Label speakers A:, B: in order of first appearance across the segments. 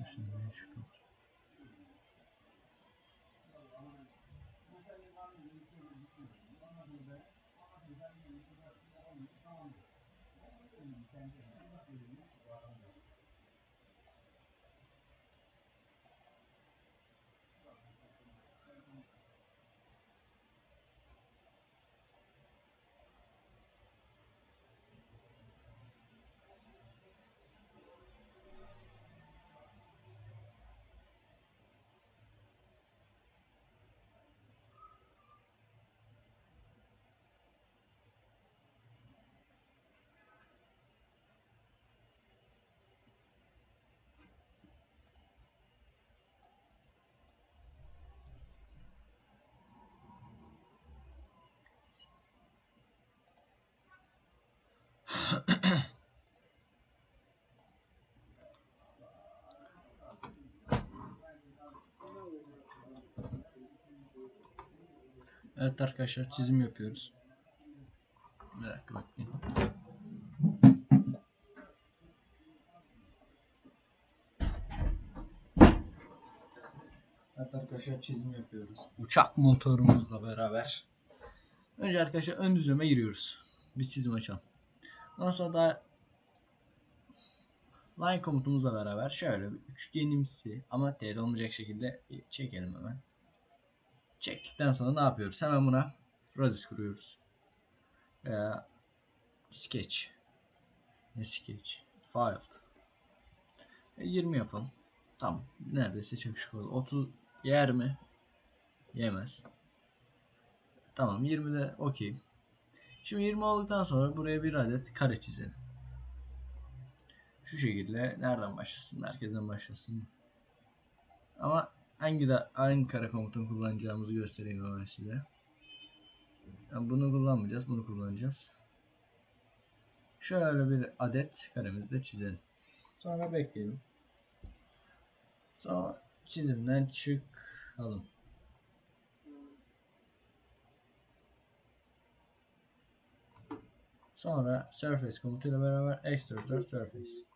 A: не сомневаюсь в том Evet arkadaşlar çizim yapıyoruz. Bir dakika bekleyin. Evet arkadaşlar çizim yapıyoruz. Uçak motorumuzla beraber. Önce arkadaşlar ön düzleme giriyoruz. Bir çizim açalım. Ondan sonra da line komutumuzla beraber şöyle bir üçgenimsi ama teğet olmayacak şekilde çekelim hemen. Çektikten sonra ne yapıyoruz? Hemen buna radius kuruyoruz. Veya sketch. Ne sketch? Filed. E, 20 yapalım. Tamam. Neredeyse çakışık oldu. 30 yer mi? Yemez. Tamam 20 de okey. Şimdi 20 olduktan sonra buraya bir adet kare çizelim. Şu şekilde nereden başlasın? Merkezden başlasın. Ama hangi de hangi kare komutunu kullanacağımızı göstereyim hemen size. Yani bunu kullanmayacağız, bunu kullanacağız. Şöyle bir adet karemizi de çizelim. Sonra bekleyelim. Sonra çizimden çıkalım. Sonra surface komutuyla beraber extrude surface.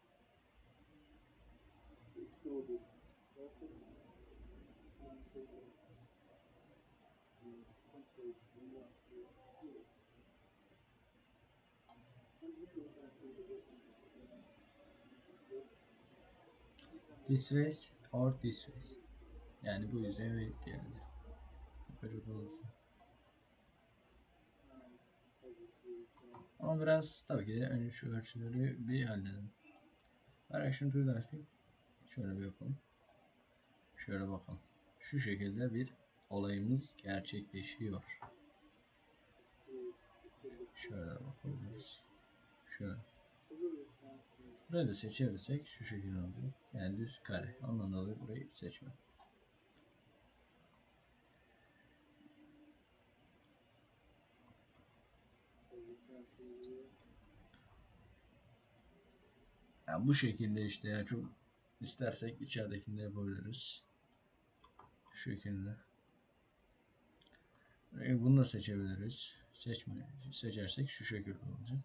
A: This face or this face. Yani bu yüzey ve diğeri. Yapacak olursa. Ama biraz tabii ki de önce şu ölçüleri bir halledelim. Direction to dersek şöyle bir yapalım. Şöyle bakalım. Şu şekilde bir olayımız gerçekleşiyor. Şöyle bakabiliriz. Şöyle. Burayı da seçersek şu şekilde olacak. Yani düz kare. Ondan dolayı burayı seçmem. Yani bu şekilde işte ya çok istersek içeridekini de yapabiliriz. Şu şekilde. Burayı Bunu da seçebiliriz. Seçme, seçersek şu şekilde olacak.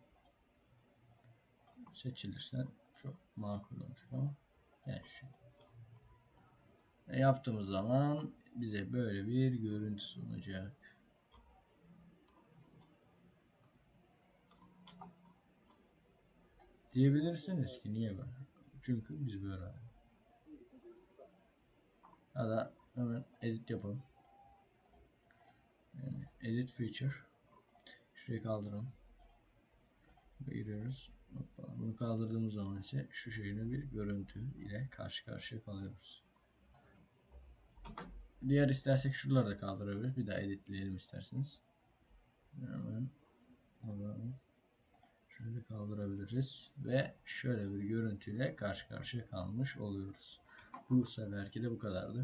A: Seçilirse çok makul olacak ama yani şu. E, Yaptığımız zaman bize böyle bir görüntü sunacak. Diyebilirsiniz ki niye böyle? Çünkü biz böyle. Ya da hemen edit yapalım. Yani edit feature. Şurayı kaldıralım. Buraya giriyoruz. Hoppa. Bunu kaldırdığımız zaman ise şu şekilde bir görüntü ile karşı karşıya kalıyoruz. Diğer istersek şuraları da kaldırabiliriz. Bir daha editleyelim isterseniz. Hemen şöyle kaldırabiliriz ve şöyle bir görüntüyle karşı karşıya kalmış oluyoruz. Bu seferki de bu kadardı.